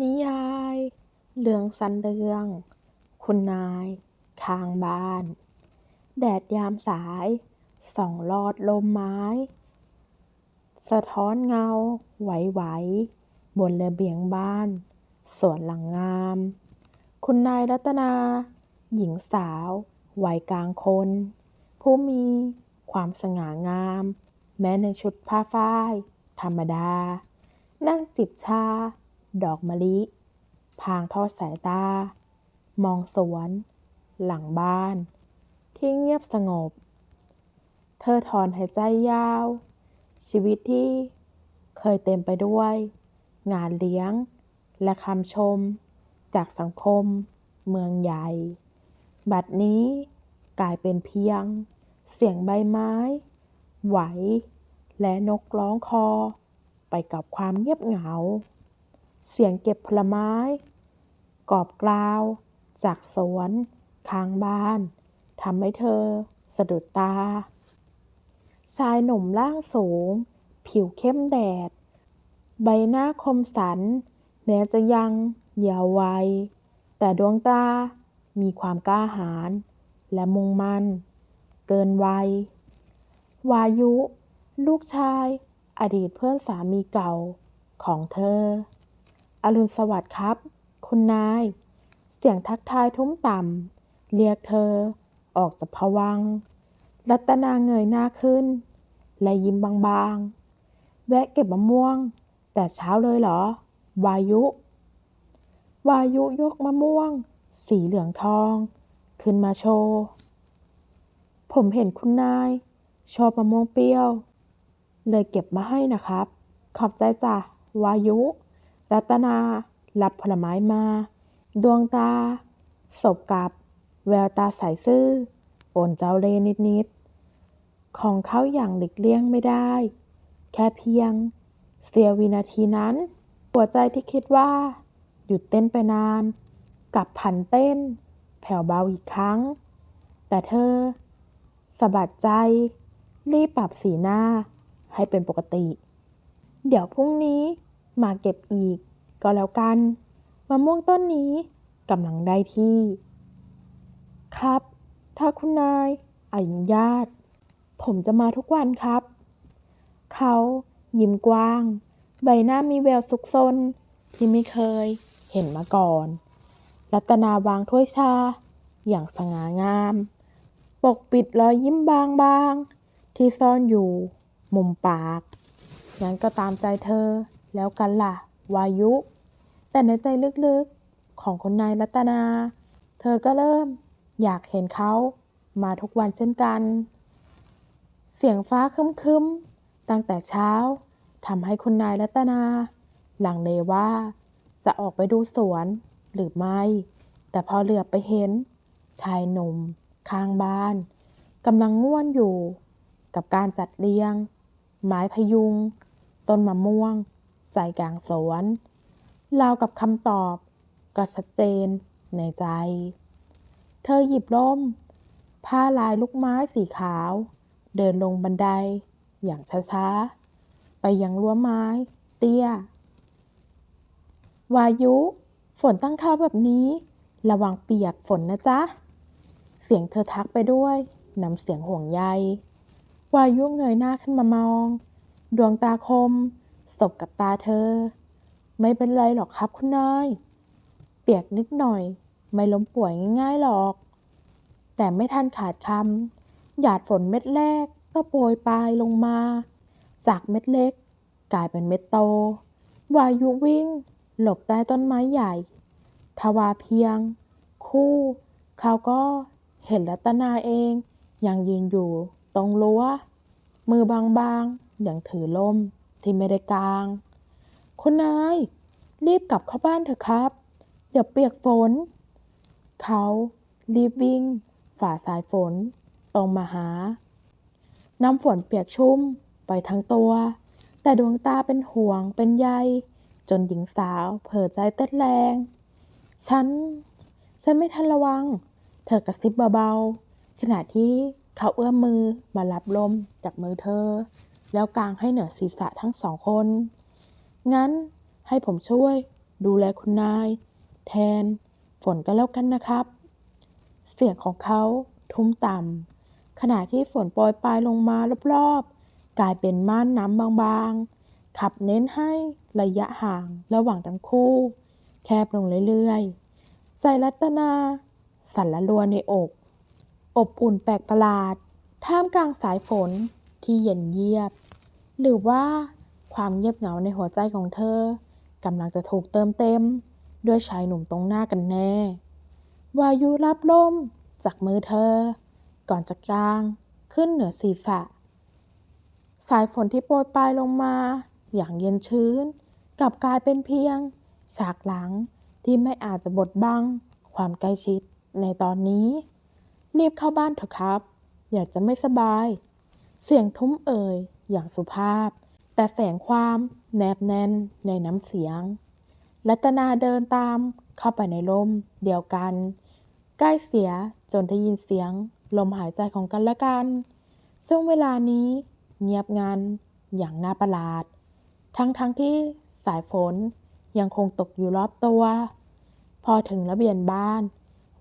นิยาย เรื่องสันเรือง คุณนาย ข้างบ้าน แดดยามสายส่องลอดลมไม้ สะท้อนเงา ไหวๆบนระเบียงบ้าน สวนหลังงาม คุณนายรัตนา หญิงสาววัยกลางคน ผู้มีความสง่างาม แม้ในชุดผ้าฝ้าย ธรรมดา นั่งจิบชา ดอกมะลิ พางทอดสายตา มองสวน หลังบ้าน ที่เงียบสงบ เธอถอนหายใจยาว ชีวิตที่เคยเต็มไปด้วย งานเลี้ยง และคำชม จากสังคม เมืองใหญ่ บัดนี้กลายเป็นเพียง เสียงใบไม้ ไหว และนกร้องคอ ไปกับความเงียบเหงา เสียงเก็บผลไม้กรอบกราว จากสวนข้างบ้านทำให้เธอสะดุดตา ชายหนุ่มร่างสูง ผิวเข้มแดด ใบหน้าคมสัน แม้จะยังเยาว์วัย แต่ดวงตา มีความกล้าหาญและมุ่งมั่น เกินวัย วายุ ลูกชาย อดีตเพื่อนสามีเก่าของเธอ อรุณสวัสดิ์ครับ คุณนาย เสียงทักทายทุ้มต่ำ เรียกเธอ ออกจากภวัง รัตนาเงยหน้าขึ้น และยิ้มบางๆ แวะเก็บมะม่วง แต่เช้าเลยเหรอ วายุ วายุยกมะม่วง สีเหลืองทอง ขึ้นมาโชว์ ผมเห็นคุณนาย ชอบมะม่วงเปรี้ยว เลยเก็บมาให้นะครับ ขอบใจจ้ะ วายุ รัตนา รับผลไม้มา ดวงตาสบกับ แววตาใสซื่อปนเจ้าเล่ห์นิดๆของเขาอย่างหลีกเลี่ยงไม่ได้ แค่เพียง เสียววินาทีนั้น หัวใจที่คิดว่า หยุดเต้นไปนาน กลับผันเต้น แผ่วเบาอีกครั้ง แต่เธอสะบัดใจ รีบปรับสีหน้า ให้เป็นปกติ เดี๋ยวพรุ่งนี้ มาเก็บอีก ก็แล้วกัน มะม่วงต้นนี้กำลังได้ที่ ครับ ถ้าคุณนายอนุญาต ผมจะมาทุกวันครับ เขายิ้มกว้าง ใบหน้ามีแววซุกซนที่ไม่เคยเห็นมาก่อน รัตนาวางถ้วยชา อย่างสง่างาม ปกปิดรอยยิ้มบางๆ ที่ซ่อนอยู่ มุมปาก งั้นก็ตามใจเธอ แล้วกันล่ะ วายุ แต่ในใจลึกๆของคุณนายรัตนา เธอก็เริ่มอยากเห็นเขามาทุกวันเช่นกัน เสียงฟ้าคึ้มๆ ตั้งแต่เช้าทำให้คุณนายรัตนา หลังเลว่า จะออกไปดูสวนหรือไม่ แต่พอเหลือบไปเห็น ชายหนุ่มข้างบ้านกำลังง่วนอยู่ กับการจัดเรียง ไม้พยุง ต้นมะม่วง ใจกลางสวนราวกับคำตอบก็ชัดเจนในใจ เธอหยิบร่ม ผ้าลายลูกไม้สีขาว เดินลงบันไดอย่างช้าๆ ไปยังรั้วไม้ เตี้ย วายุ ฝนตั้งเข้าแบบนี้ ระวังเปียกฝนนะจ๊ะ เสียงเธอทักไปด้วยนำเสียงห่วงใย วายุเงยหน้าขึ้นมามอง ดวงตาคม สบกับตาเธอ ไม่เป็นไรหรอกครับคุณนาย เปียกนิดหน่อย ไม่ล้มป่วยง่ายๆหรอก แต่ไม่ทันขาดคำหยาดฝนเม็ดแรกก็โปรยปลายลงมา จากเม็ดเล็ก กลายเป็นเม็ดโต วายุวิ่ง หลบใต้ต้นไม้ใหญ่ทวาเพียง คู่เขาก็เห็นรัตนาเอง ยังยืนอยู่ ตรงรั้ว มือบางๆ อย่างถือล่ม ที่ไม่ได้กลาง คุณนาย รีบกลับเข้าบ้านเถอะครับ เดี๋ยวเปียกฝน เขารีบวิ่ง ฝ่าสายฝน ตรงมาหา น้ำฝนเปียกชุ่มไปทั้งตัว แต่ดวงตาเป็นห่วงเป็นใย จนหญิงสาวเผลอใจเต้นแรง ฉัน ฉันไม่ทันระวัง เธอกระซิบเบาๆขณะที่เขาเอื้อมมือมารับลมจากมือเธอ แล้วกางให้เหนือศีรษะทั้งสองคน งั้นให้ผมช่วย ดูแลคุณนาย แทน ฝนก็แล้วกันนะครับ เสียงของเขาทุ้มต่ำขณะที่ฝนโปรยปลายลงมารอบๆ กลายเป็นม่านน้ำบางๆ ขับเน้นให้ระยะห่างระหว่างทั้งคู่ แคบลงเรื่อยๆ ใจรัตนา สั่นละรัวในอก อบอุ่นแปลกประหลาด ท่ามกลางสายฝน ที่เย็นเยียบ หรือว่าความเงียบเหงาในหัวใจของเธอกำลังจะถูกเติมเต็ม ด้วยชายหนุ่มตรงหน้ากันแน่ วายุรับลมจากมือเธอ ก่อนจะกลาง ขึ้นเหนือศีรษะ สายฝนที่โปรยปลายลงมา อย่างเย็นชื้นกลับกลายเป็นเพียง ฉากหลังที่ไม่อาจจะบดบัง ความใกล้ชิดในตอนนี้ รีบเข้าบ้านเถอะครับ อยากจะไม่สบาย เสียงทุ้มเอ่ย อย่างสุภาพ แต่แฝงความแนบแน่นในน้ำเสียง รัตนาเดินตามเข้าไปในลมเดียวกัน ใกล้เสียจนได้ยินเสียง ลมหายใจของกันและกัน ซึ่งเวลานี้เงียบงันอย่างน่าประหลาด ทั้งๆทที่สายฝนยังคงตกอยู่รอบตัว พอถึงระเบียงบ้าน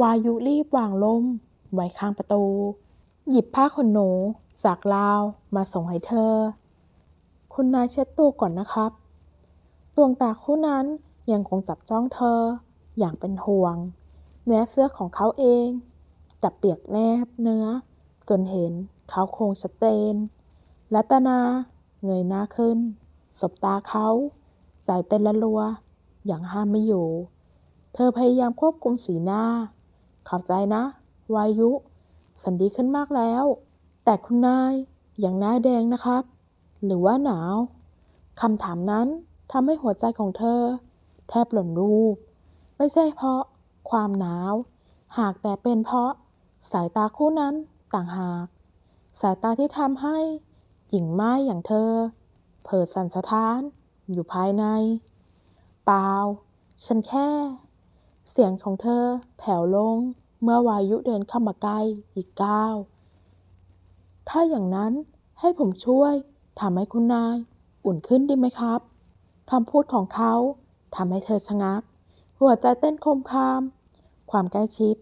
วายุรีบวางลมไว้ข้างประตู หยิบผ้าขนหนู จากราวมาส่งให้เธอ คุณนายเช็ดตัวก่อนนะครับ ดวงตาคู่นั้นยังคงจับจ้องเธอ อย่างเป็นห่วงแม้เสื้อของเขาเองจะเปียกแนบเนื้อ จนเห็นเขาโครงชัดเจนรัตนาเงยหน้าขึ้น สบตาเขาใจเต้นละรัว อย่างห้ามไม่อยู่ เธอพยายามควบคุมสีหน้าขอบใจนะ วายุ ฉันดีขึ้นมากแล้ว แต่คุณนายอยังหน้าแดงนะครับ หรือว่าหนาวคำถามนั้นทำให้หัวใจของเธอ แทบหล่นรูป ไม่ใช่เพราะความหนาว หากแต่เป็นเพราะสายตาคู่นั้นต่างหาก สายตาที่ทำให้หญิงไม้อย่างเธอ เผลอสันสะท้านอยู่ภายใน เปล่า ฉันแค่ เสียงของเธอแผ่วลงเมื่อวายุเดินเข้ามาใกล้อีกก้าว ถ้าอย่างนั้นให้ผมช่วยทำให้คุณนาย อุ่นขึ้นดีไหมครับคำพูดของเขาทำให้เธอชะงัก หัวใจเต้นคมคาม ความใกล้ชิด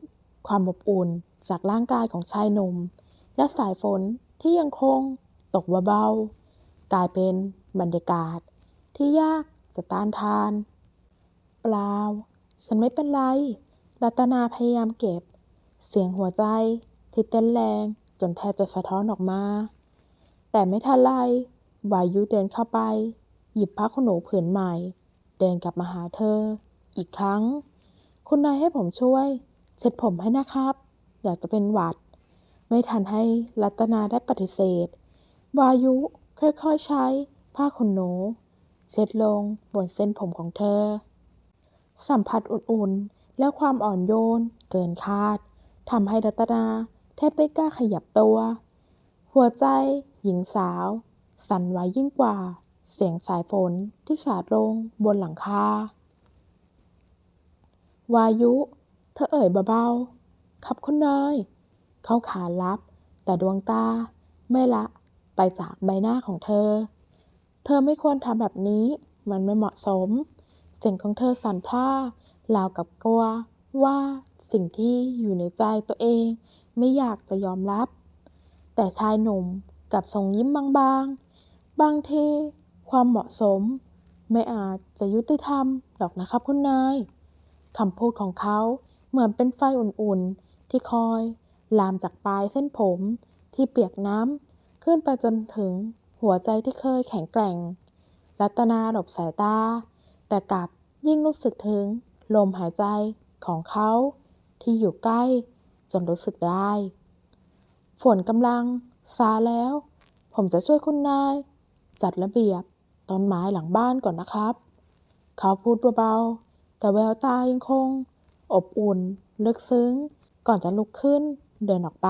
ความอบอุ่นจากร่างกายของชายหนุ่ม และสายฝนที่ยังคง ตกเบาๆกลายเป็นบรรยากาศ ที่ยากจะต้านทาน เปล่า ฉันไม่เป็นไร รัตนาพยายามเก็บ เสียงหัวใจที่เต้นแรง จนแทบจะสะท้อนออกมา แต่ไม่ทันไรวายุเดินเข้าไป หยิบผ้าขนหนูผืนใหม่ เดินกลับมาหาเธอ อีกครั้ง คุณนายให้ผมช่วย เช็ดผมให้นะครับ อยากจะเป็นหวัด ไม่ทันให้รัตนาได้ปฏิเสธ วายุค่อยๆใช้ ผ้าขนหนู เช็ดลงบนเส้นผมของเธอ สัมผัสอุ่นๆและความอ่อนโยน เกินคาดทำให้รัตนา แทบไม่กล้าขยับตัว หัวใจ หญิงสาว สั่นไหวยิ่งกว่า เสียงสายฝนที่สาดลงบนหลังคาวายุ เธอเอ่ยเบาๆครับคุณนาย เข้าขานรับ แต่ดวงตา ไม่ละ ไปจากใบหน้าของเธอ เธอไม่ควรทำแบบนี้ มันไม่เหมาะสม เสียงของเธอสั่นพร่าราวกับกลัวว่าสิ่งที่อยู่ในใจตัวเอง ไม่อยากจะยอมรับ แต่ชายหนุ่มกับส่งยิ้มบางๆ บางทีความเหมาะสม ไม่อาจจะยุติธรรมหรอกนะครับคุณนายคำพูดของเขาเหมือนเป็นไฟอุ่นๆ ที่คอย ลามจากปลายเส้นผม ที่เปียกน้ำขึ้นไปจนถึงหัวใจที่เคยแข็งแกร่ง รัตนาหลบสายตา แต่กลับยิ่งรู้สึกถึงลมหายใจของเขา ที่อยู่ใกล้ จนรู้สึกได้ ฝนกำลัง ซาแล้ว ผมจะช่วยคุณนาย จัดระเบียบต้นไม้หลังบ้านก่อนนะครับ เขาพูดเบาๆ แต่แววตายังคง อบอุ่น ลึกซึ้ง ก่อนจะลุกขึ้น เดินออกไป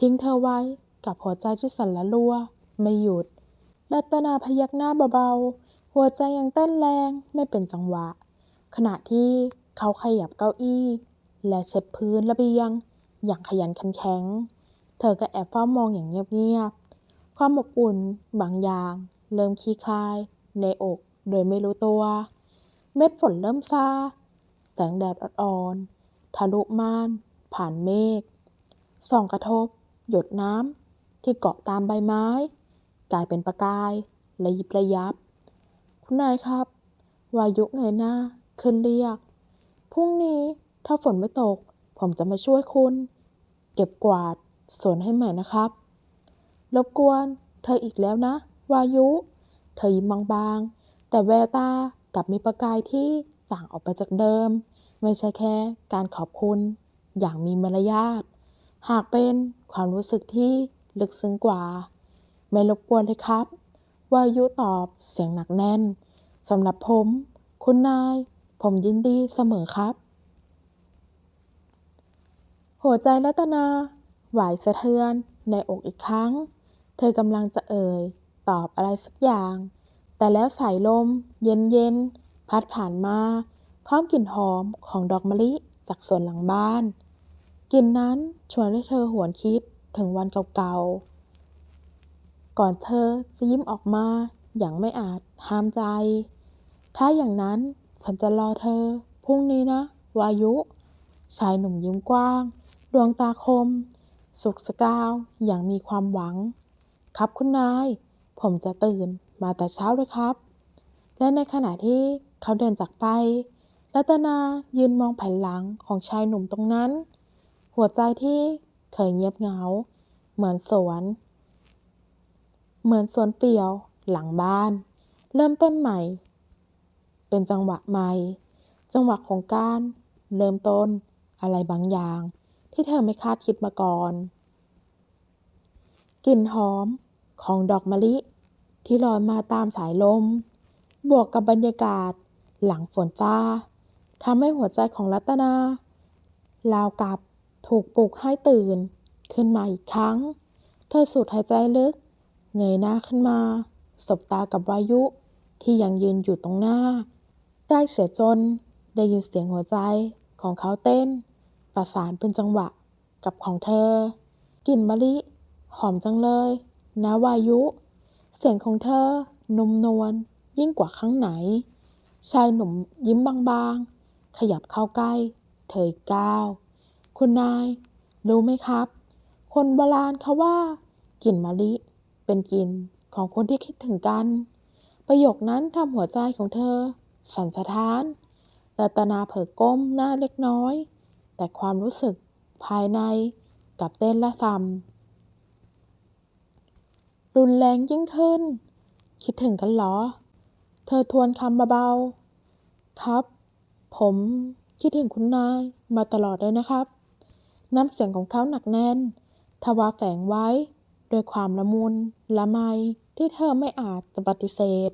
ทิ้งเธอไว้กับหัวใจที่สั่นละลัว ไม่หยุด รัตนาพยักหน้าเบาๆ หัวใจยังเต้นแรงไม่เป็นจังหวะ ขณะที่เขาขยับเก้าอี้ และเช็ดพื้นระเบียง อย่างขยันขันแข็ง เธอก็แอบเฝ้ามองอย่างเงียบๆ ความอบอุ่นบางอย่าง เริ่มคลี่คลาย ในอกโดยไม่รู้ตัว เม็ดฝนเริ่มซา แสงแดดอ่อนๆ ทะลุม่าน ผ่านเมฆ ส่องกระทบ หยดน้ำที่เกาะตามใบไม้ กลายเป็นประกายระยิบระยับ คุณนายครับ วายุเงยหน้าขึ้นเรียกพรุ่งนี้ ถ้าฝนไม่ตก ผมจะมาช่วยคุณ เก็บกวาดสวนให้ใหม่นะครับ รบกวนเธออีกแล้วนะ วายุ เธอยิ้มบางๆ แต่แววตากลับมีประกายที่ต่างออกไปจากเดิม ไม่ใช่แค่การขอบคุณ อย่างมีมารยาท หากเป็นความรู้สึกที่ลึกซึ้งกว่า ไม่รบกวนเลยครับ วายุตอบเสียงหนักแน่นสำหรับผม คุณนาย ผมยินดีเสมอครับ หัวใจรัตนาไหวสะเทือนในอกอีกครั้ง เธอกำลังจะเอ่ย ตอบอะไรสักอย่าง แต่แล้วสายลม เย็นๆพัดผ่านมา พร้อมกลิ่นหอมของดอกมะลิจากสวนหลังบ้าน กลิ่นนั้นชวนให้เธอหวนคิดถึงวันเก่าๆ ก่อนเธอจะยิ้มออกมาอย่างไม่อาจห้ามใจ ถ้าอย่างนั้นฉันจะรอเธอพรุ่งนี้นะ วายุ ชายหนุ่มยิ้มกว้าง ดวงตาคม สุกสกาว อย่างมีความหวัง ครับคุณนาย ผมจะตื่นมาแต่เช้าเลยครับ และในขณะที่เขาเดินจากไป รัตนายืนมองแผ่นหลังของชายหนุ่มตรงนั้น หัวใจที่เคยเงียบเหงา เหมือนสวน เหมือนสวนเปี่ยว หลังบ้าน เริ่มต้นใหม่ เป็นจังหวะใหม่ จังหวะของการ เริ่มต้นอะไรบางอย่าง ที่เธอไม่คาดคิดมาก่อน กลิ่นหอมของดอกมะลิ ที่ลอยมาตามสายลม บวกกับบรรยากาศ หลังฝนจ้าทำให้หัวใจของรัตนาราวกับถูกปลุกให้ตื่น ขึ้นมาอีกครั้ง เธอสูดหายใจลึก เงยหน้าขึ้นมา สบตากับวายุที่ยังยืนอยู่ตรงหน้า ได้เสียจนได้ยินเสียงหัวใจของเขาเต้น ประสานเป็นจังหวะกับของเธอ กลิ่นมะลิ หอมจังเลยนะวายุ เสียงของเธอนุ่มนวลยิ่งกว่าครั้งไหน ชายหนุ่มยิ้มบางๆ ขยับเข้าใกล้ เธออีกก้าว คุณนาย รู้ไหมครับ คนโบราณเขาว่ากลิ่นมะลิ เป็นกลิ่นของคนที่คิดถึงกัน ประโยคนั้นทำหัวใจของเธอ สั่นสะท้านรัตนาเผลอก้มหน้าเล็กน้อย แต่ความรู้สึกภายในกับเต้นละซ้ำรุนแรงยิ่งขึ้น คิดถึงกันหรอ เธอทวนคำเบาๆ ครับ ผมคิดถึงคุณนายมาตลอดเลยนะครับ น้ำเสียงของเขาหนักแน่น ทว่าแฝงไว้ด้วยความละมุนละไมที่เธอไม่อาจจะปฏิเสธ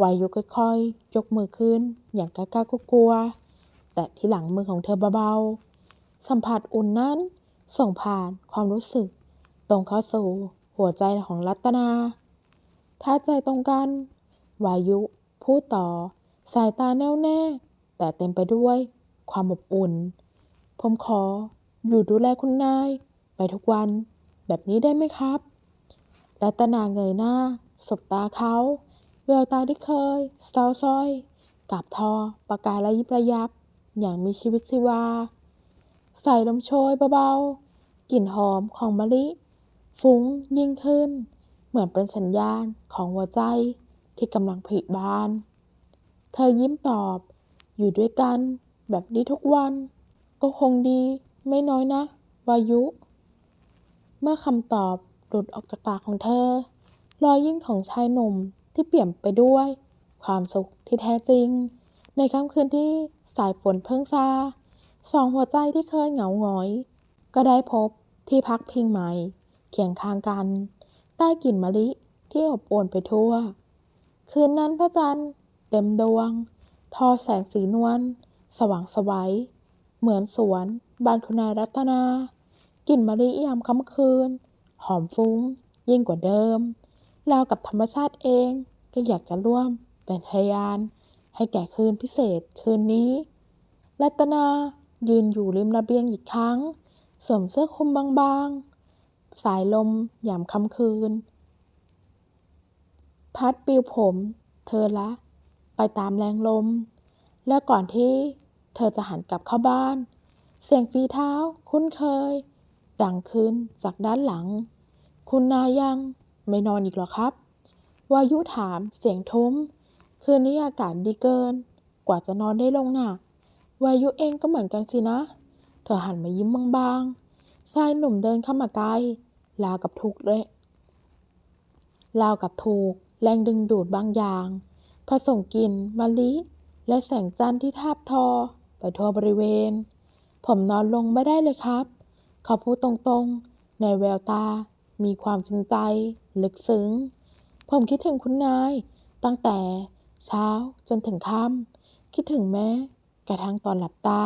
วายุค่อยๆยกมือขึ้นอย่างกล้าๆกลัวๆ แต่ที่หลังมือของเธอเบาๆ สัมผัสอุ่นนั้น ส่งผ่านความรู้สึก ตรงเข้าสู่หัวใจของรัตนาถ้าใจตรงกัน วายุพูดต่อ สายตาแน่วแน่ แต่เต็มไปด้วยความอบอุ่น ผมขออยู่ดูแลคุณนาย ไปทุกวันแบบนี้ได้ไหมครับ รัตนาเงยหน้า สบตาเขาแววตาที่เคยเศร้าส้อยกับทอประกายระยิบระยับ อย่างมีชีวิตชีวา ใส่ลมโชยเบาๆ กลิ่นหอมของมะลิ ฟุ้งยิ่งขึ้น เหมือนเป็นสัญญาณของหัวใจที่กำลังผลิบาน เธอยิ้มตอบ อยู่ด้วยกันแบบนี้ทุกวัน ก็คงดีไม่น้อยนะ วายุ เมื่อคำตอบหลุดออกจากปากของเธอ รอยยิ้มของชายหนุ่มที่เปี่ยมไปด้วย ความสุขที่แท้จริง ในค่ำคืนที่ สายฝนเพิ่งซาสองหัวใจที่เคยเหงาหงอย ก็ได้พบที่พักพิงใหม่เคียงข้างกัน ใต้กลิ่นมะลิที่อบอวลไปทั่ว คืนนั้นพระจันทร์เต็มดวง ทอแสงสีนวลสว่างสวัย เหมือนสวน บานคุณนายรัตนากลิ่นมะลิยามค่ำคืน หอมฟุ้ง ยิ่งกว่าเดิมราวกับธรรมชาติเองก็อยากจะร่วมเป็นพยาน ให้แก่คืนพิเศษคืนนี้ รัตนายืนอยู่ริมระเบียงอีกครั้ง สวมเสื้อคลุมบางๆ สายลมหยามค่ำคืน พัดปิวผม เธอละ ไปตามแรงลม แล้วก่อนที่เธอจะหันกลับเข้าบ้าน เสียงฝีเท้าคุ้นเคย ดังขึ้นจากด้านหลัง คุณนายยังไม่นอนอีกหรอครับ วายุถามเสียงทุ้ม คืนนี้อากาศดีเกิน กว่าจะนอนได้ลงหนักวายุเองก็เหมือนกันสินะ เธอหันมายิ้มบางๆชายหนุ่มเดินเข้ามาใกล้ราวกับถูกเลยราวกับถูก แรงดึงดูดบางอย่าง ผสมกลิ่นมะลิ และแสงจันทร์ที่ทาบทอ ไปทั่วบริเวณ ผมนอนลงไม่ได้เลยครับ เขาพูดตรงๆ ในแววตา มีความจริงใจ ลึกซึ้ง ผมคิดถึงคุณนาย ตั้งแต่ เช้าจนถึงค่ำคิดถึงแม้กระทั่งตอนหลับตา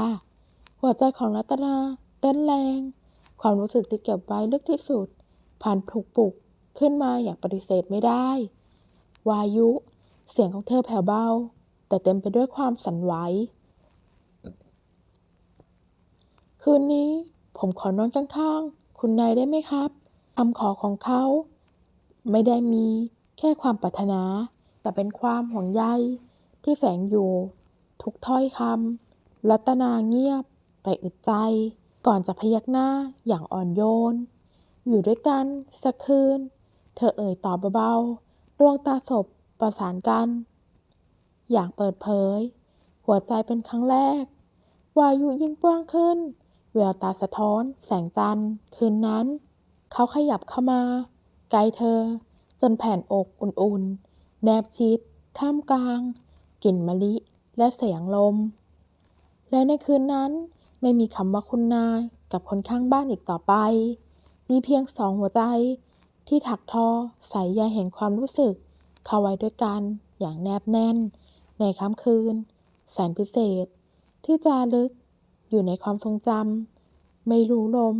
หัวใจของรัตนาเต้นแรง ความรู้สึกที่เก็บไว้ลึกที่สุด ผ่านถูกปลุกขึ้นมาอย่างปฏิเสธไม่ได้ วายุ เสียงของเธอแผ่วเบา แต่เต็มไปด้วยความสั่นไหว คืนนี้ผมขอนอนข้างๆ คุณนายได้ไหมครับคำขอของเขา ไม่ได้มีแค่ความปรารถนา แต่เป็นความห่วงใยที่แฝงอยู่ ทุกถ้อยคำรัตนาเงียบไปอึดใจ ก่อนจะพยักหน้าอย่างอ่อนโยน อยู่ด้วยกันสักคืน เธอเอ่ยตอบเบาๆดวงตาสบประสานกัน อย่างเปิดเผย หัวใจเป็นครั้งแรก วายุยิ่งกว้างขึ้น แววตาสะท้อนแสงจันทร์ คืนนั้น เขาขยับเข้ามาใกล้เธอ จนแผ่นอกอุ่นๆ แนบชิด ท่ามกลาง กลิ่นมะลิ และเสียงลม และในคืนนั้นไม่มีคำว่าคุณนายกับคนข้างบ้านอีกต่อไป มีเพียงสองหัวใจ ที่ถักทอสายใยแห่งความรู้สึก เข้าไว้ด้วยกันอย่างแนบแน่น ในค่ำคืน แสนพิเศษ ที่จารึกอยู่ในความทรงจำไม่รู้ลม